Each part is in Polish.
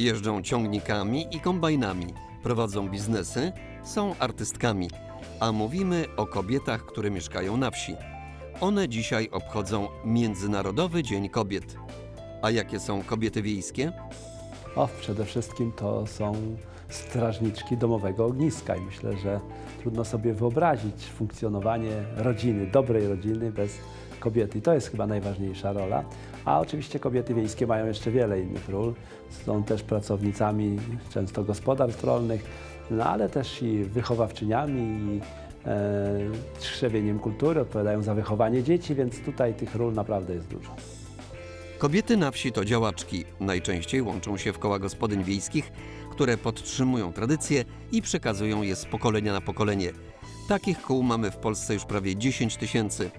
Jeżdżą ciągnikami i kombajnami, prowadzą biznesy, są artystkami. A mówimy o kobietach, które mieszkają na wsi. One dzisiaj obchodzą Międzynarodowy Dzień Kobiet. A jakie są kobiety wiejskie? O, przede wszystkim to są strażniczki domowego ogniska i myślę, że trudno sobie wyobrazić funkcjonowanie rodziny, dobrej rodziny bez kobiety. I to jest chyba najważniejsza rola. A oczywiście kobiety wiejskie mają jeszcze wiele innych ról. Są też pracownicami często gospodarstw rolnych, no ale też i wychowawczyniami i e, kultury, odpowiadają za wychowanie dzieci, więc tutaj tych ról naprawdę jest dużo. Kobiety na wsi to działaczki. Najczęściej łączą się w koła gospodyń wiejskich, które podtrzymują tradycje i przekazują je z pokolenia na pokolenie. Takich kół mamy w Polsce już prawie 10 tysięcy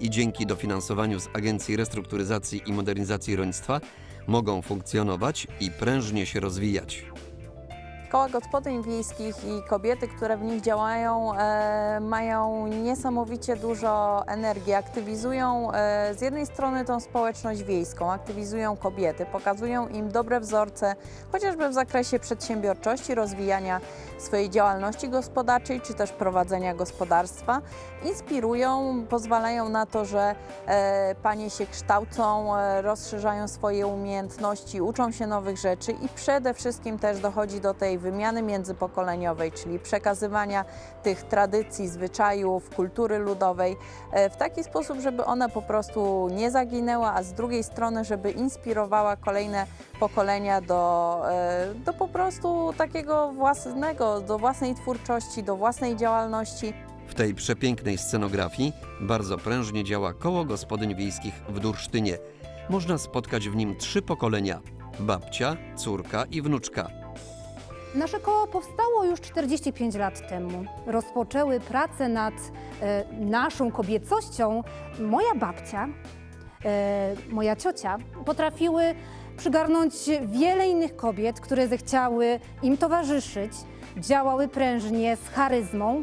i dzięki dofinansowaniu z Agencji Restrukturyzacji i Modernizacji Rolnictwa mogą funkcjonować i prężnie się rozwijać. Koła gospodyń wiejskich i kobiety, które w nich działają, e, mają niesamowicie dużo energii. Aktywizują e, z jednej strony tą społeczność wiejską, aktywizują kobiety, pokazują im dobre wzorce, chociażby w zakresie przedsiębiorczości, rozwijania swojej działalności gospodarczej, czy też prowadzenia gospodarstwa. Inspirują, pozwalają na to, że e, panie się kształcą, rozszerzają swoje umiejętności, uczą się nowych rzeczy i przede wszystkim też dochodzi do tej wymiany międzypokoleniowej, czyli przekazywania tych tradycji, zwyczajów, kultury ludowej e, w taki sposób, żeby ona po prostu nie zaginęła, a z drugiej strony, żeby inspirowała kolejne pokolenia do, e, do po prostu takiego własnego, do własnej twórczości, do własnej działalności. W tej przepięknej scenografii bardzo prężnie działa koło gospodyń wiejskich w Dursztynie. Można spotkać w nim trzy pokolenia: babcia, córka i wnuczka. Nasze koło powstało już 45 lat temu. Rozpoczęły pracę nad e, naszą kobiecością moja babcia, e, moja ciocia. Potrafiły przygarnąć wiele innych kobiet, które zechciały im towarzyszyć, działały prężnie, z charyzmą.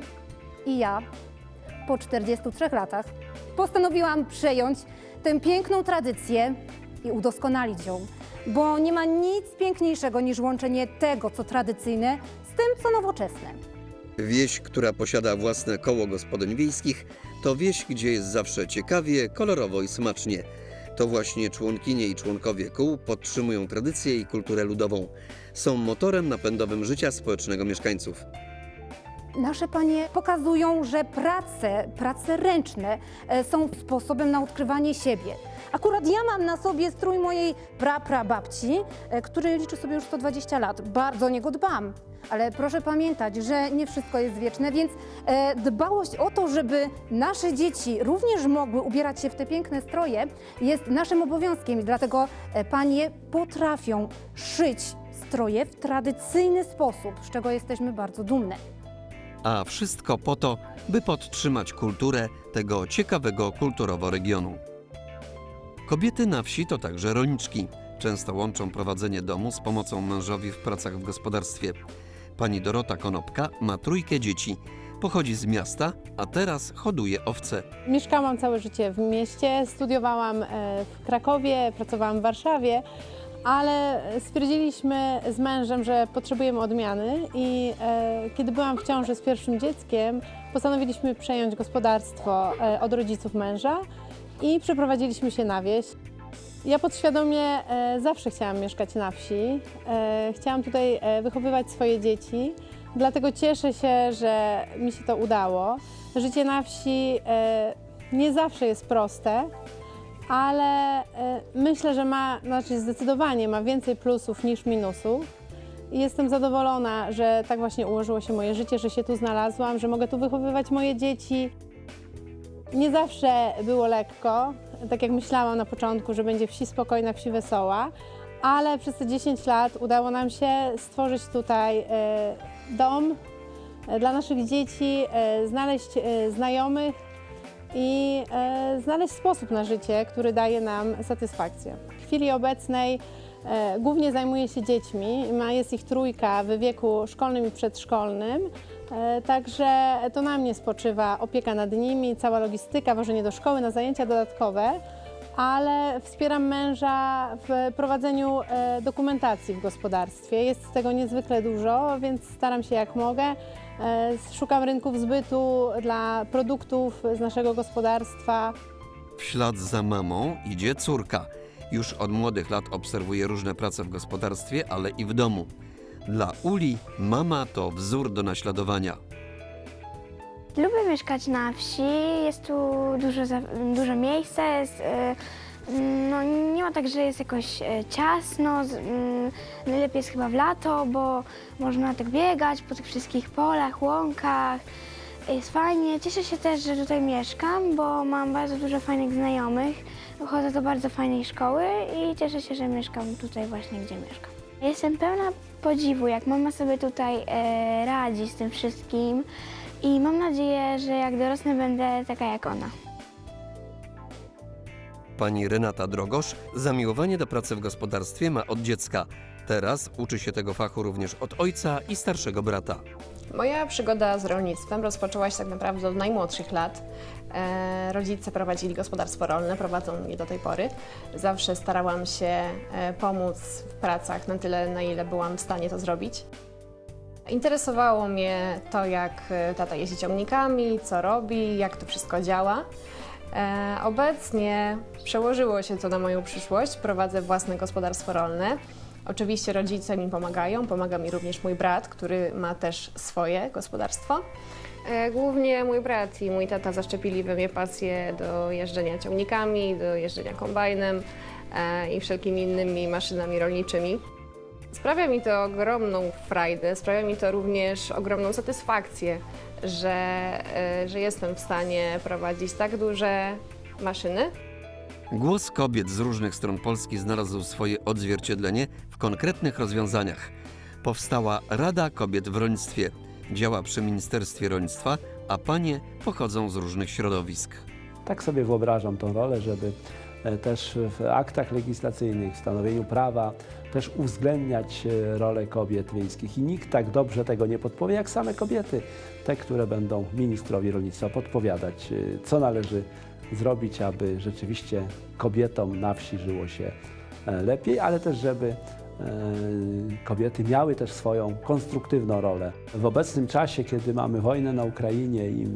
I ja, po 43 latach, postanowiłam przejąć tę piękną tradycję i udoskonalić ją. Bo nie ma nic piękniejszego niż łączenie tego, co tradycyjne, z tym, co nowoczesne. Wieś, która posiada własne koło gospodyń wiejskich, to wieś, gdzie jest zawsze ciekawie, kolorowo i smacznie. To właśnie członkinie i członkowie kół podtrzymują tradycję i kulturę ludową. Są motorem napędowym życia społecznego mieszkańców. Nasze panie pokazują, że prace, prace ręczne e, są sposobem na odkrywanie siebie. Akurat ja mam na sobie strój mojej praprababci, e, który liczy sobie już 120 lat. Bardzo o niego dbam. Ale proszę pamiętać, że nie wszystko jest wieczne, więc e, dbałość o to, żeby nasze dzieci również mogły ubierać się w te piękne stroje, jest naszym obowiązkiem. Dlatego panie potrafią szyć stroje w tradycyjny sposób, z czego jesteśmy bardzo dumne. A wszystko po to, by podtrzymać kulturę tego ciekawego kulturowo regionu. Kobiety na wsi to także rolniczki. Często łączą prowadzenie domu z pomocą mężowi w pracach w gospodarstwie. Pani Dorota Konopka ma trójkę dzieci. Pochodzi z miasta, a teraz hoduje owce. Mieszkałam całe życie w mieście, studiowałam e, w Krakowie, pracowałam w Warszawie, ale stwierdziliśmy z mężem, że potrzebujemy odmiany i e, kiedy byłam w ciąży z pierwszym dzieckiem, postanowiliśmy przejąć gospodarstwo e, od rodziców męża i przeprowadziliśmy się na wieś. Ja podświadomie e, zawsze chciałam mieszkać na wsi. E, chciałam tutaj e, wychowywać swoje dzieci, dlatego cieszę się, że mi się to udało. Życie na wsi e, nie zawsze jest proste, ale e, myślę, że ma, znaczy zdecydowanie ma więcej plusów niż minusów. I jestem zadowolona, że tak właśnie ułożyło się moje życie, że się tu znalazłam, że mogę tu wychowywać moje dzieci. Nie zawsze było lekko, tak jak myślałam na początku, że będzie wsi spokojna, wsi wesoła, ale przez te 10 lat udało nam się stworzyć tutaj e, dom e, dla naszych dzieci, znaleźć znajomych i e, znaleźć sposób na życie, który daje nam satysfakcję. W chwili obecnej e, głównie zajmuję się dziećmi, jest ich trójka w wieku szkolnym i przedszkolnym, e, także to na mnie spoczywa opieka nad nimi, cała logistyka, wożenie do szkoły na zajęcia dodatkowe, ale wspieram męża w prowadzeniu dokumentacji w gospodarstwie. Jest z tego niezwykle dużo, więc staram się jak mogę. E, Szukam rynków zbytu dla produktów z naszego gospodarstwa. W ślad za mamą idzie córka. Już od młodych lat obserwuje różne prace w gospodarstwie, ale i w domu. Dla Uli mama to wzór do naśladowania. Lubię mieszkać na wsi, jest tu dużo, za- dużo miejsca, jest, e, no, nie ma tak, że jest jakoś e, ciasno. mm, Najlepiej jest chyba w lato, bo można tak biegać po tych wszystkich polach, łąkach. Jest fajnie. Cieszę się też, że tutaj mieszkam, bo mam bardzo dużo fajnych znajomych. Chodzę do bardzo fajnej szkoły i cieszę się, że mieszkam tutaj właśnie, gdzie mieszkam. Jestem pełna podziwu, jak mama sobie tutaj e, radzi z tym wszystkim. I mam nadzieję, że jak dorosnę, będę taka jak ona. Pani Renata Drogosz zamiłowanie do pracy w gospodarstwie ma od dziecka. Teraz uczy się tego fachu również od ojca i starszego brata. Moja przygoda z rolnictwem rozpoczęła się tak naprawdę od najmłodszych lat. E, rodzice prowadzili gospodarstwo rolne, prowadzą je do tej pory. Zawsze starałam się e, pomóc w pracach na tyle, na ile byłam w stanie to zrobić. Interesowało mnie to, jak e, tata jeździ ciągnikami, co robi, jak to wszystko działa. E, obecnie przełożyło się to na moją przyszłość. Prowadzę własne gospodarstwo rolne. Oczywiście rodzice mi pomagają, pomaga mi również mój brat, który ma też swoje gospodarstwo. E, Głównie mój brat i mój tata zaszczepili we mnie pasję do jeżdżenia ciągnikami, do jeżdżenia kombajnem e, i wszelkimi innymi maszynami rolniczymi. Sprawia mi to ogromną frajdę, sprawia mi to również ogromną satysfakcję, że, e, że jestem w stanie prowadzić tak duże maszyny, Głos kobiet z różnych stron Polski znalazł swoje odzwierciedlenie w konkretnych rozwiązaniach. Powstała Rada Kobiet w Rolnictwie. Działa przy Ministerstwie Rolnictwa, a panie pochodzą z różnych środowisk. Tak sobie wyobrażam tą rolę, żeby też w aktach legislacyjnych, w stanowieniu prawa też uwzględniać e, rolę kobiet wiejskich. I nikt tak dobrze tego nie podpowie, jak same kobiety, te, które będą ministrowi rolnictwa podpowiadać, e, co należy zrobić, aby rzeczywiście kobietom na wsi żyło się e, lepiej, ale też żeby e, kobiety miały też swoją konstruktywną rolę. W obecnym czasie, kiedy mamy wojnę na Ukrainie i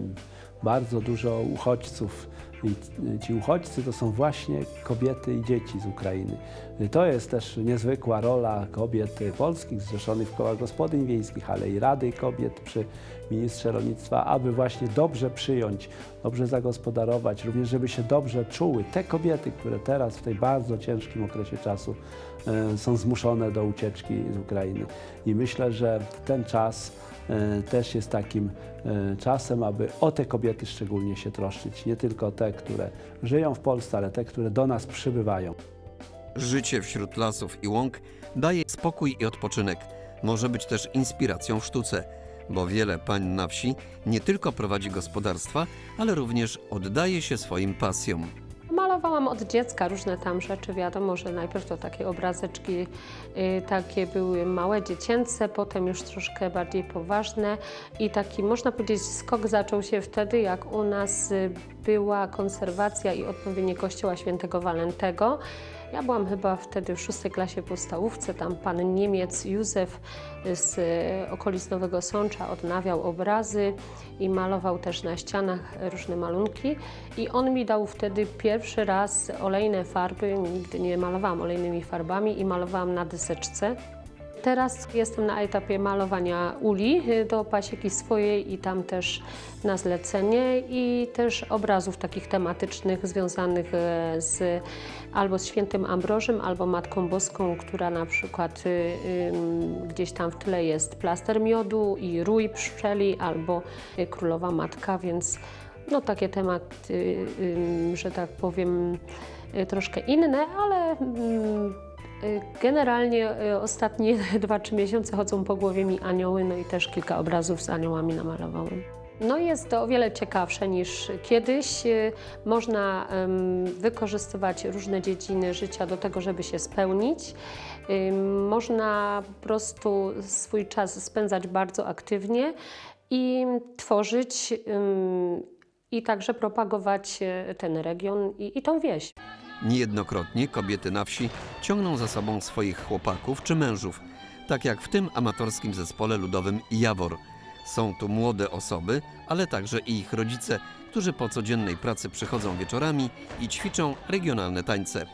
bardzo dużo uchodźców, i ci uchodźcy to są właśnie kobiety i dzieci z Ukrainy. To jest też niezwykła rola kobiet polskich zrzeszonych w kołach gospodyń wiejskich, ale i Rady Kobiet przy ministrze rolnictwa, aby właśnie dobrze przyjąć, dobrze zagospodarować, również żeby się dobrze czuły te kobiety, które teraz w tej bardzo ciężkim okresie czasu e, są zmuszone do ucieczki z Ukrainy. I myślę, że ten czas też jest takim e, czasem, aby o te kobiety szczególnie się troszczyć. Nie tylko te, które żyją w Polsce, ale te, które do nas przybywają. Życie wśród lasów i łąk daje spokój i odpoczynek. Może być też inspiracją w sztuce, bo wiele pań na wsi nie tylko prowadzi gospodarstwa, ale również oddaje się swoim pasjom. Malowałam od dziecka różne tam rzeczy. Wiadomo, że najpierw to takie obrazeczki y, takie były małe, dziecięce, potem już troszkę bardziej poważne i taki, można powiedzieć, skok zaczął się wtedy, jak u nas y, była konserwacja i odnowienie kościoła świętego Walentego. Ja byłam chyba wtedy w szóstej klasie podstawówce, tam pan Niemiec Józef z y, okolic Nowego Sącza odnawiał obrazy i malował też na ścianach różne malunki i on mi dał wtedy pierwszy raz olejne farby, nigdy nie malowałam olejnymi farbami i malowałam na deseczce. Teraz jestem na etapie malowania uli y, do pasieki swojej i tam też na zlecenie i też obrazów takich tematycznych związanych e, z albo z świętym Ambrożem, albo Matką Boską, która na przykład y, gdzieś tam w tle jest plaster miodu i rój pszczeli, albo y, królowa matka, więc no takie tematy, że tak powiem, y, troszkę inne, ale y, Generalnie y, ostatnie 2-3 miesiące chodzą po głowie mi anioły, no i też kilka obrazów z aniołami namalowałam. No jest to o wiele ciekawsze niż kiedyś. Y, Można wykorzystywać różne dziedziny życia do tego, żeby się spełnić. Można po prostu swój czas spędzać bardzo aktywnie i tworzyć i także propagować ten region i, i tą wieś. Niejednokrotnie kobiety na wsi ciągną za sobą swoich chłopaków czy mężów, tak jak w tym amatorskim zespole ludowym Jawor. Są tu młode osoby, ale także i ich rodzice, którzy po codziennej pracy przychodzą wieczorami i ćwiczą regionalne tańce.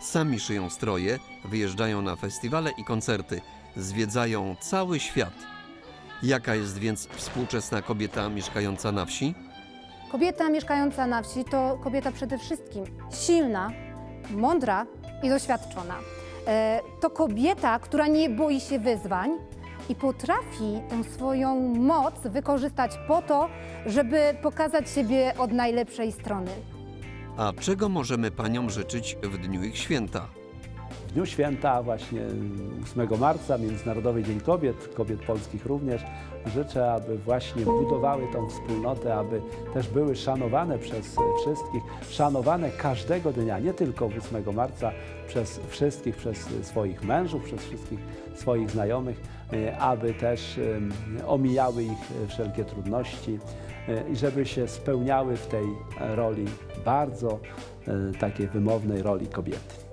Sami szyją stroje, wyjeżdżają na festiwale i koncerty, zwiedzają cały świat. Jaka jest więc współczesna kobieta mieszkająca na wsi? Kobieta mieszkająca na wsi to kobieta przede wszystkim silna, mądra i doświadczona. E, To kobieta, która nie boi się wyzwań i potrafi tę swoją moc wykorzystać po to, żeby pokazać siebie od najlepszej strony. A czego możemy paniom życzyć w dniu ich święta? W dniu święta, właśnie 8 marca, Międzynarodowy Dzień Kobiet, kobiet polskich również, życzę, aby właśnie budowały tą wspólnotę, aby też były szanowane przez wszystkich, szanowane każdego dnia, nie tylko 8 marca, przez wszystkich, przez swoich mężów, przez wszystkich swoich znajomych, e, aby też omijały ich wszelkie trudności e, i żeby się spełniały w tej roli bardzo e, takiej wymownej roli kobiety.